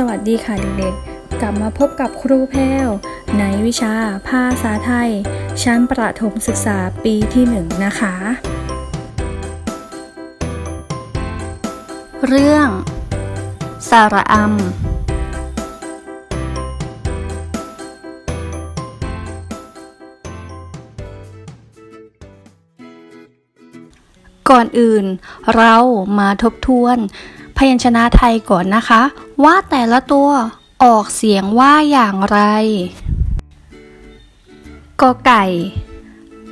สวัสดีค่ะเด็กๆ กลับมาพบกับครูแพรวในวิชาภาษาไทย ชั้นประถมศึกษาปีที่หนึ่งนะคะ เรื่อง สาระอำก่อนอื่นเรามาทบทวน พยัญชนะไทยก่อนนะคะ ว่าแต่ละตัวออกเสียงว่าอย่างไร กอไก่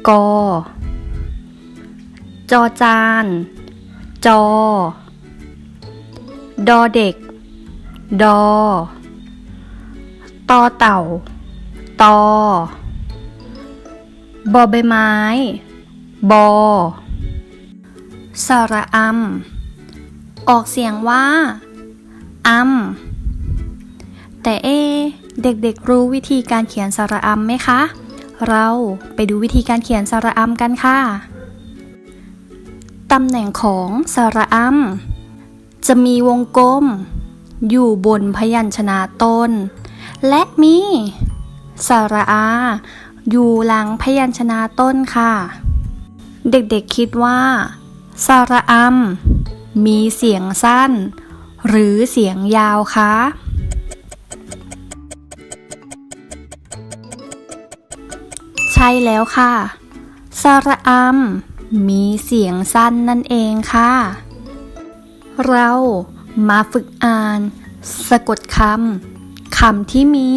กอ จอจาน จอ ดอเด็ก ดอ ตอเต่า ตอบอใบไม้ บอสระอำ ออกเสียงว่าอำแต่เอ เด็กๆรู้วิธีการเขียนสระอำไหมคะ เราไปดูวิธีการเขียนสระอำกันค่ะ ตำแหน่งของสระอำจะมีวงกลม อยู่บนพยัญชนะต้น และมีสระอา อยู่หลังพยัญชนะต้นค่ะ เด็กๆคิดว่าสระอำ มีเสียงสั้น หรือเสียงยาวคะ ใช่แล้วค่ะ สระอำมีเสียงสั้นนั่นเองค่ะ เรามาฝึกอ่าน สะกดคำคำที่มี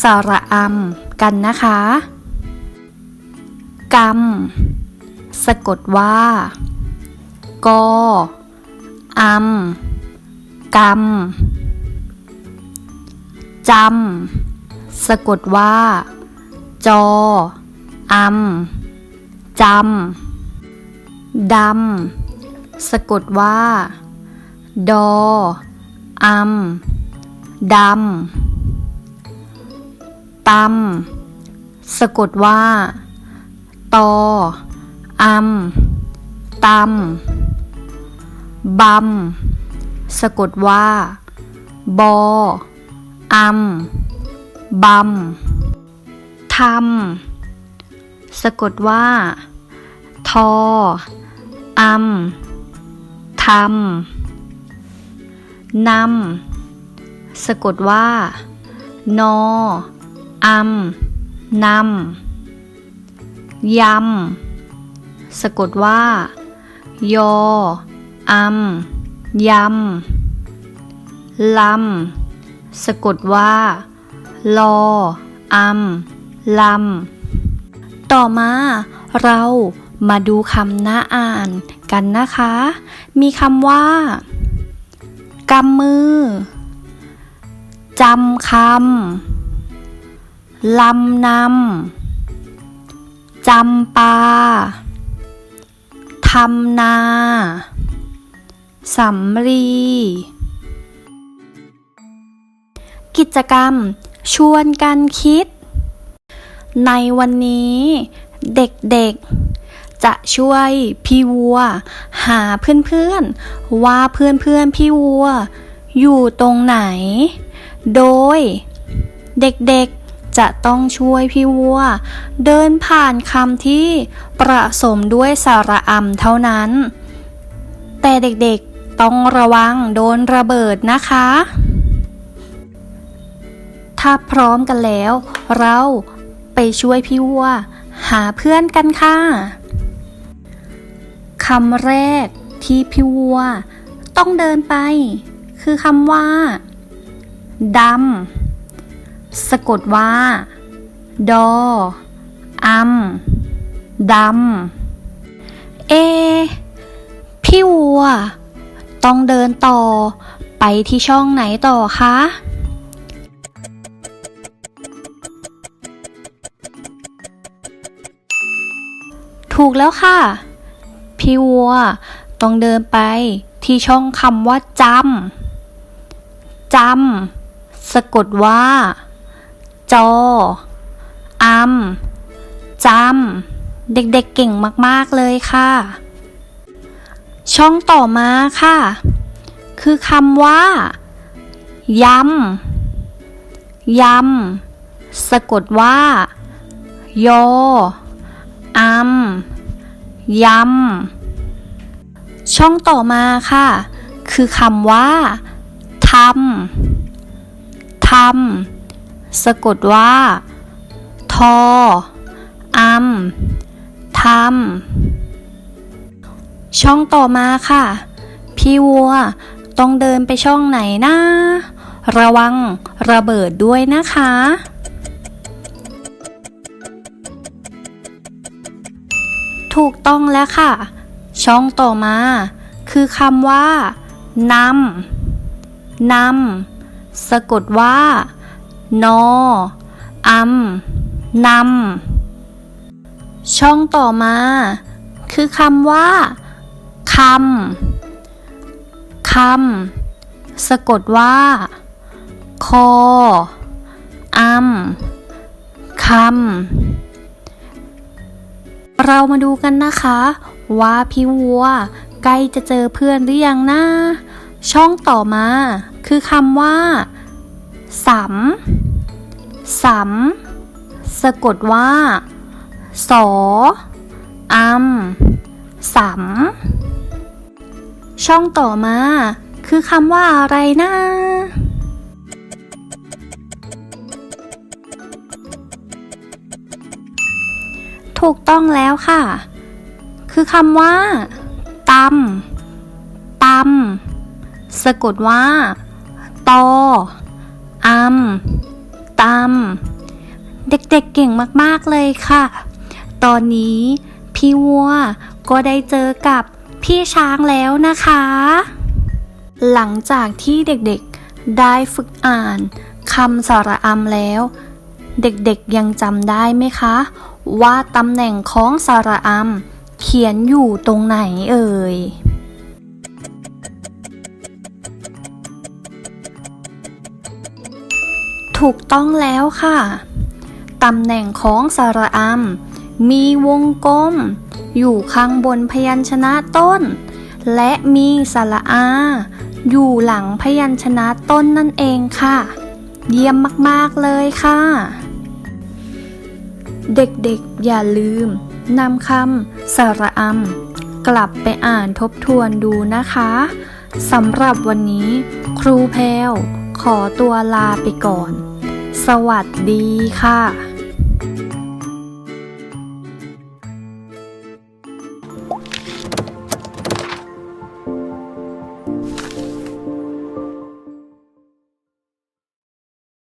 สระอำกันนะคะกำสะกดว่ากอ อำกำจำสะกดว่า จออำจำดำสะกดว่า ดออำดำตำสะกดว่า ตออำตำ บำสะกดว่า บออำบำทำสะกดว่า ทออำทำนำสะกดว่า นออำนำยำสะกดว่า ยอ อำยำลำสะกดว่า ลออำลำต่อมาเรามาดูคำหน้าอ่านกันนะคะ มีคำว่ากำมือจำคำลำนำจำปาทำนา สำรีกิจกรรม ชวนกันคิด ในวันนี้ เด็กๆ จะช่วยพี่วัว หาเพื่อนๆ ว่าเพื่อนๆ พี่วัว อยู่ตรงไหน โดย เด็กๆ จะต้องช่วยพี่วัว เดินผ่านคำที่ประสมด้วยสระอำเท่านั้น แต่เด็กๆ ต้องระวังโดนระเบิดนะคะ ถ้าพร้อมกันแล้ว เราไปช่วยพี่วัว หาเพื่อนกันค่ะคำแรกที่พี่วัว ต้องเดินไป คือคำว่าดำสะกดว่า ดออำดำเอ พี่วัว ต้องเดินต่อ ไปที่ช่องไหนต่อคะถูกแล้วค่ะ พี่วัว ต้องเดินไปที่ช่องคำว่าจำจำสะกดว่า จออำจำเด็กๆเเก่งมากๆเลยค่ะ ช่องต่อมาค่ะ คือคำว่ายำยำสะกดว่า ยออัมยำช่องต่อมาค่ะ คือคำว่าทำทำสะกดว่า ทออัมทำ ช่องต่อมาค่ะ พี่วัวต้องเดินไปช่องไหนนะ ระวังระเบิดด้วยนะคะ ถูกต้องแล้วค่ะ ช่องต่อมา คือคำว่านำนำสะกดว่า นออัมนำช่องต่อมา คือคำว่า คำ คำ สะกดว่า คออัมคำ เรามาดูกันนะคะ ว่าพี่วัว ใกล้จะเจอเพื่อนหรือยังนะ ช่องต่อมา คือคำว่าสำสำสะกดว่า สออัมสำ ช่องต่อมา คือคำว่าอะไรนะ ถูกต้องแล้วค่ะ คือคำว่าตำตำสะกดว่า ตออัมตำเด็กๆเเก่งมากๆเลยค่ะ ตอนนี้พี่วัวก็ได้เจอกับ พี่ช้างแล้วนะคะ หลังจากที่เด็กๆได้ฝึกอ่านคำสระอำแล้ว เด็กๆยังจำได้ไหมคะ ว่าตำแหน่งของสระอำเขียนอยู่ตรงไหนเอ่ยถูกต้องแล้วค่ะ ตำแหน่งของสระอำ มีวงกลม อยู่ข้างบนพยัญชนะต้น และมีสระอา อยู่หลังพยัญชนะต้นนั่นเองค่ะ เยี่ยมมากๆเลยค่ะ เด็กๆอย่าลืมนำคำสระอำกลับไปอ่านทบทวนดูนะคะสำหรับวันนี้ ครูแพลวขอตัวลาไปก่อน สวัสดีค่ะ